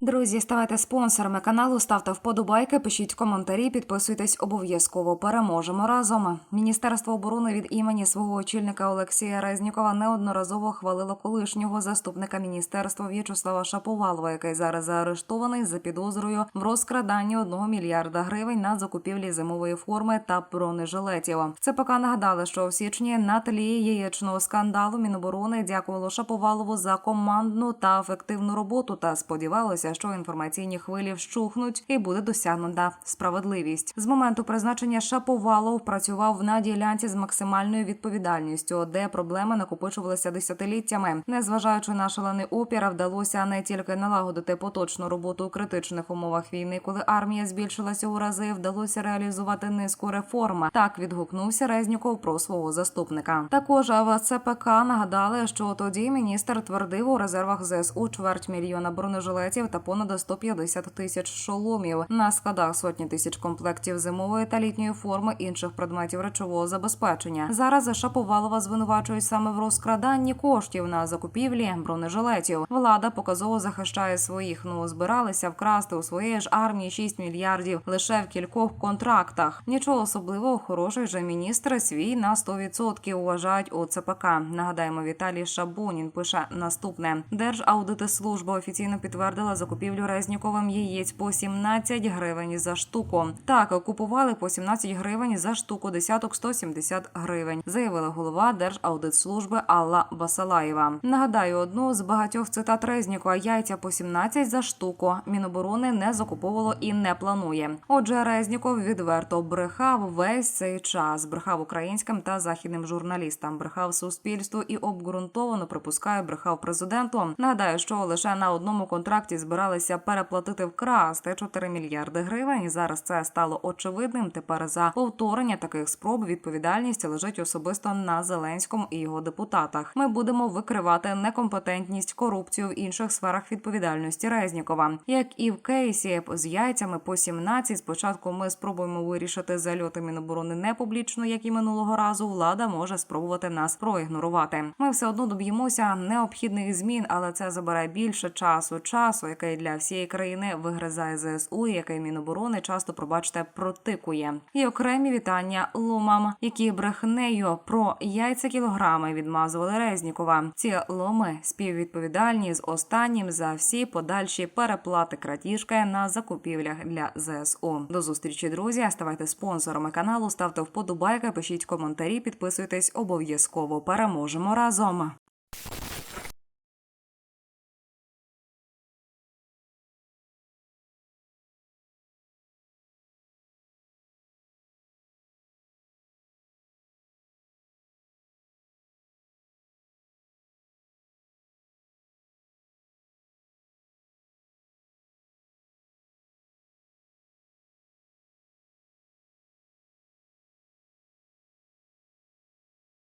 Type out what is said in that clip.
Друзі, ставайте спонсорами каналу, ставте вподобайки, пишіть коментарі, підписуйтесь обов'язково. Переможемо разом. Міністерство оборони від імені свого очільника Олексія Резнікова неодноразово хвалило колишнього заступника міністерства В'ячеслава Шаповалова, який зараз заарештований за підозрою в розкраданні одного мільярда гривень на закупівлі зимової форми та бронежилетів. ЦПК нагадали, що в січні на тлі яєчного скандалу Міноборони дякувало Шаповалову за командну та ефективну роботу та сподівалося, що інформаційні хвилі вщухнуть і буде досягнута справедливість. З моменту призначення Шаповалов працював на ділянці з максимальною відповідальністю, де проблеми накопичувалися десятиліттями. Незважаючи на шалений опір, вдалося не тільки налагодити поточну роботу у критичних умовах війни, коли армія збільшилася у рази, вдалося реалізувати низку реформ. Так відгукнувся Резніков про свого заступника. Також в ЦПК нагадали, що тоді міністр твердив у резервах ЗСУ чверть мільйона бронежилетів та понад 150 тисяч шоломів. На складах сотні тисяч комплектів зимової та літньої форми інших предметів речового забезпечення. Зараз Шаповалова звинувачують саме в розкраданні коштів на закупівлі бронежилетів. Влада показово захищає своїх. Ну збиралися вкрасти у своєї ж армії 6 мільярдів лише в кількох контрактах. Нічого особливого, хороший же міністр свій на 100% вважають у ЦПК. Нагадаємо, Віталій Шабунін пише наступне: Держаудитслужба офіційно підтвердила закупівлю Резніковим яєць по 17 гривень за штуку. Так купували по 17 гривень за штуку, десяток 170 гривень, заявила голова Держаудитслужби Алла Басалаєва. Нагадаю, одну з багатьох цитат Резнікова яйця по 17 за штуку. Міноборони не закуповувало і не планує. Отже, Резніков відверто брехав весь цей час. Брехав українським та західним журналістам, брехав суспільству і обґрунтовано припускаю, брехав президенту. Нагадаю, що лише на одному контракті збиралися переплатити вкрасти 4 мільярди гривень. Зараз це стало очевидним. Тепер за повторення таких спроб відповідальність лежить особисто на Зеленському і його депутатах. Ми будемо викривати некомпетентність, корупцію в інших сферах відповідальності Резнікова, як і в кейсі з яйцями по 17. Спочатку ми спробуємо вирішити зальоти Міноборони не публічно, як і минулого разу. Влада може спробувати нас проігнорувати. Ми все одно доб'ємося необхідних змін, але це забере більше часу. Часу, який для всієї країни вигризає ЗСУ, і який Міноборони часто, пробачте, протикує. І окремі вітання ломам, які брехнею про яйця кілограми відмазували Резнікова. Ці ломи співвідповідальні з останнім за всі подальші переплати крадіжки на закупівлях для ЗСУ. До зустрічі, друзі. Ставайте спонсорами каналу, ставте вподобайки, пишіть коментарі, підписуйтесь обов'язково. Переможемо разом.